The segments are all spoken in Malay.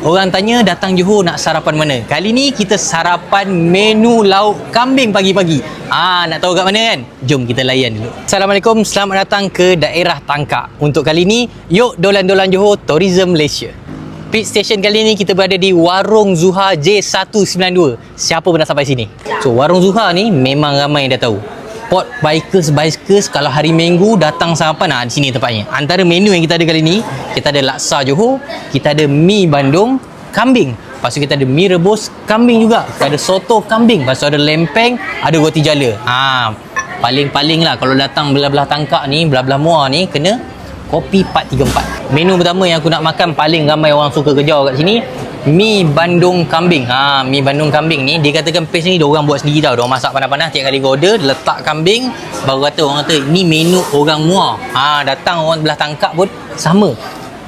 Orang tanya datang Johor nak sarapan mana? Kali ni kita sarapan menu lauk kambing pagi-pagi. Ah, nak tahu kat mana kan? Jom kita layan dulu. Assalamualaikum, selamat datang ke daerah Tangkak. Untuk kali ni, yuk dolan-dolan Johor Tourism Malaysia. Pit station kali ni kita berada di Warung Zuha J192. Siapa pernah sampai sini? So, Warung Zuha ni memang ramai yang dah tahu. Pot bikers bikers kalau hari Minggu datang sarapan ah di sini tempatnya. Antara menu yang kita ada kali ni, kita ada laksa Johor, kita ada mi Bandung, kambing. Lepas tu kita ada mi rebus kambing juga. Kita ada soto kambing, lepas tu ada lempeng, ada roti jala. Ha, paling-paling lah kalau datang belah-belah tangkak ni, belah-belah muar ni kena kopi 434. Menu pertama yang aku nak makan paling ramai orang suka kejar kat sini Mi Bandung Kambing. Ha, mi Bandung Kambing ni dia katakan paste ni dia orang buat sendiri tau. Dia orang masak panas-panas tiap kali kau order, letak kambing baru kata orang kata ni menu orang muar. Ha, datang orang belah tangkap pun sama.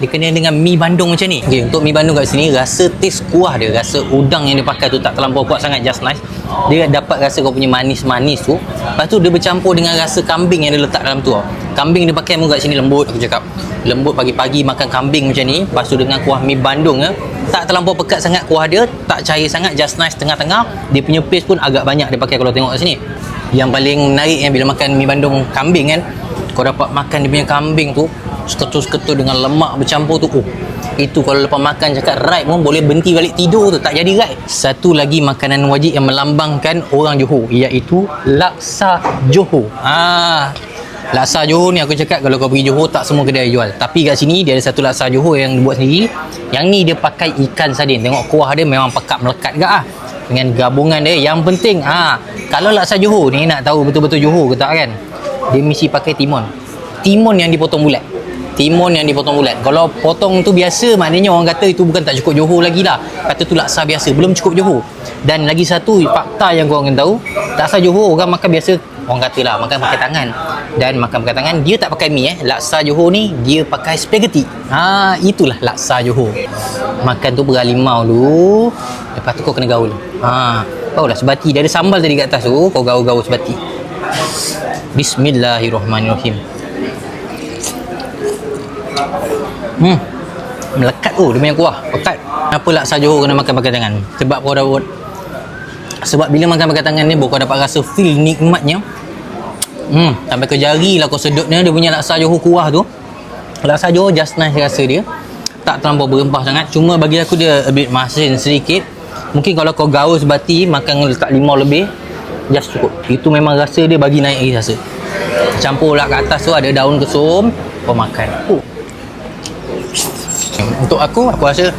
Dia kena dengan mi Bandung macam ni. Okay, untuk mi Bandung kat sini rasa taste kuah dia, rasa udang yang dia pakai tu tak terlampau kuat sangat just nice. Dia dapat rasa kau punya manis-manis tu. Lepas tu dia bercampur dengan rasa kambing yang dia letak dalam tu. Kambing dia pakai pun kat sini lembut aku cakap. Lembut pagi-pagi makan kambing macam ni, lepas tu dengan kuah mi Bandung ya. Tak terlampau pekat sangat kuah dia, tak cair sangat, just nice tengah-tengah. Dia punya paste pun agak banyak dia pakai kalau tengok kat sini. Yang paling menarik yang bila makan mi Bandung kambing kan, kau dapat makan dia punya kambing tu seketul-seketul dengan lemak bercampur tu. Oh, itu kalau lepas makan cakap right pun boleh berhenti balik tidur tu tak jadi right. Satu lagi makanan wajib yang melambangkan orang Johor iaitu laksa Johor. Ah, Laksa Johor ni aku cakap kalau kau pergi Johor tak semua kedai jual. Tapi kat sini dia ada satu laksa Johor yang buat sendiri. Yang ni dia pakai ikan sardin. Tengok kuah dia memang pekat melekat gak ah. Dengan gabungan dia yang penting ah kalau laksa Johor ni nak tahu betul-betul Johor ke tak kan. Dia mesti pakai timun. Timun yang dipotong bulat. Timun yang dipotong bulat. Kalau potong tu biasa maknanya orang kata itu bukan tak cukup Johor lagi lah. Kata tu laksa biasa. Belum cukup Johor. Dan lagi satu fakta yang korang kena tahu. Laksa Johor orang makan biasa. Orang kata lah makan pakai tangan. Dan makan pakai tangan. Dia tak pakai mi eh. Laksa Johor ni dia pakai spaghetti. Ha, itulah laksa Johor. Makan tu berhalimau dulu. Lepas tu kau kena gaul. Ha, tahulah sebati. Dia ada sambal tadi kat atas tu. Kau gaul-gaul sebati. Bismillahirrahmanirrahim. Hmm. Melekat tu dia punya kuah. Pekat. Kenapa laksa Johor kena makan pakai tangan? Sebab kau buat sebab bila makan pakai tangan ni kau dapat rasa feel nikmatnya. Hmm, sampai ke jari lah kau sedut dia dia punya laksa Johor kuah tu. Laksa Johor just nice rasa dia. Tak terlampau berempah sangat. Cuma bagi aku dia a bit masin sedikit. Mungkin kalau kau gaul sebati makan letak limau lebih just cukup. Itu memang rasa dia bagi naik lagi rasa. Campur lah kat atas tu ada daun kesum kau makan. Oh, untuk aku aku rasa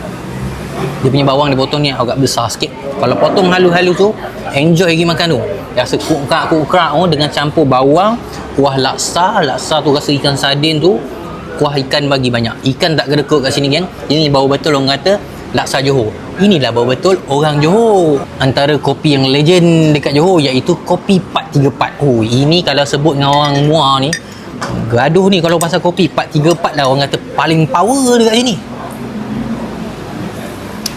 dia punya bawang dia potong ni agak besar sikit. Kalau potong halus-halus tu enjoy lagi makan tu. Rasa kukrak-kukrak oh, dengan campur bawang kuah laksa. Laksa tu rasa ikan sardin tu kuah ikan bagi banyak. Ikan tak kedekut kat sini kan ini bau betul orang kata laksa Johor. Inilah bau betul orang Johor. Antara kopi yang legend dekat Johor iaitu kopi 434 oh ini kalau sebut dengan orang muar ni gaduh ni kalau pasal kopi 434 lah orang kata paling power dekat sini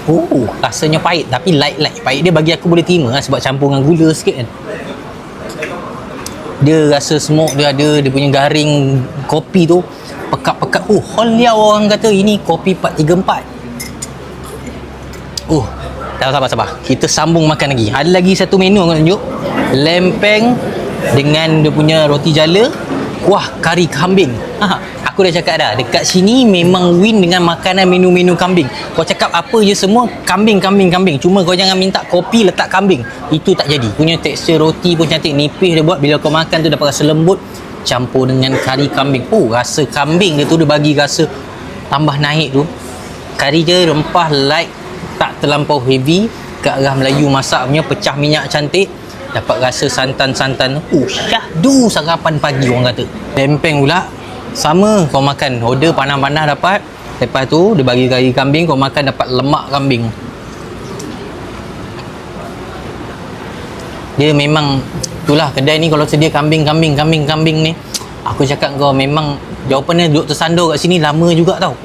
Oh, rasanya pahit tapi light-light. Pahit dia bagi aku boleh terima lah sebab campur dengan gula sikit kan. Dia rasa smoke dia ada, dia punya garing kopi tu pekat-pekat. Oh, holiau orang kata ini kopi 434. Oh, dah sabar sabar. Kita sambung makan lagi. Ada lagi satu menu aku tunjuk. Lempeng dengan dia punya roti jala, kuah kari kambing. Ha, aku dah cakap dah dekat sini memang win dengan makanan menu-menu kambing. Kau cakap apa je semua kambing kambing kambing. Cuma kau jangan minta kopi letak kambing. Itu tak jadi. Punya tekstur roti pun cantik nipis dia buat. Bila kau makan tu dapat rasa lembut campur dengan kari kambing. Oh rasa kambing dia tu dia bagi rasa tambah naik tu. Kari je rempah light tak terlampau heavy. Ke arah Melayu masak punya pecah minyak cantik. Dapat rasa santan-santan. Oh syahdu sarapan pagi orang kata. Lempeng pula sama kau makan. Order panas-panas dapat. Lepas tu dia bagi kari kambing kau makan dapat lemak kambing. Dia memang itulah kedai ni kalau sedia kambing kambing kambing kambing ni aku cakap kau memang jawapannya duduk tersandur kat sini lama juga tau.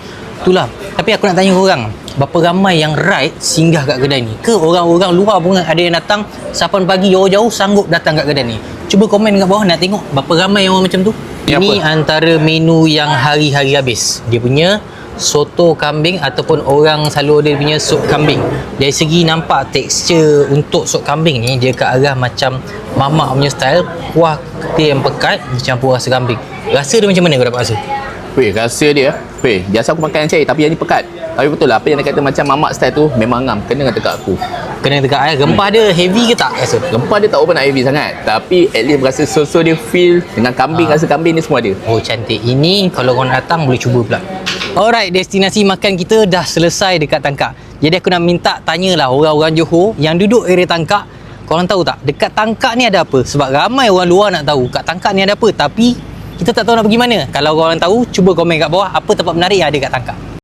Itulah. Tapi aku nak tanya korang berapa ramai yang ride singgah kat kedai ni? Ke orang-orang luar pun ada yang datang sapan pagi jauh-jauh sanggup datang kat kedai ni cuba komen kat bawah nak tengok berapa ramai orang macam tu Ni ini apa? antara menu yang hari-hari habis. Dia punya soto kambing ataupun orang selalu order punya sup kambing. Dari segi nampak tekstur untuk sup kambing ni dia ke arah macam mamak punya style, kuah dia yang pekat dicampur rasa kambing. Rasa dia macam mana kau dapat rasa? Weh, rasa dia. Weh, biasa aku makan yang cair tapi yang ni pekat. Tapi betul lah, apa yang dia kata macam mamak style tu memang ngam. Kena dengan tekak aku. Kena dekat air, rempah dia heavy ke tak rasa? Rempah dia tak open nak heavy sangat. Tapi at least rasa soso dia feel dengan kambing, Ah. rasa kambing ni semua ada. Oh cantik. Ini kalau korang datang boleh cuba pula. Alright, destinasi makan kita dah selesai dekat Tangkak. Jadi aku nak minta tanyalah orang-orang Johor yang duduk area Tangkak. Korang tahu tak dekat Tangkak ni ada apa? Sebab ramai orang luar nak tahu kat Tangkak ni ada apa. Tapi kita tak tahu nak pergi mana. Kalau korang tahu, cuba komen kat bawah apa tempat menarik yang ada kat Tangkak.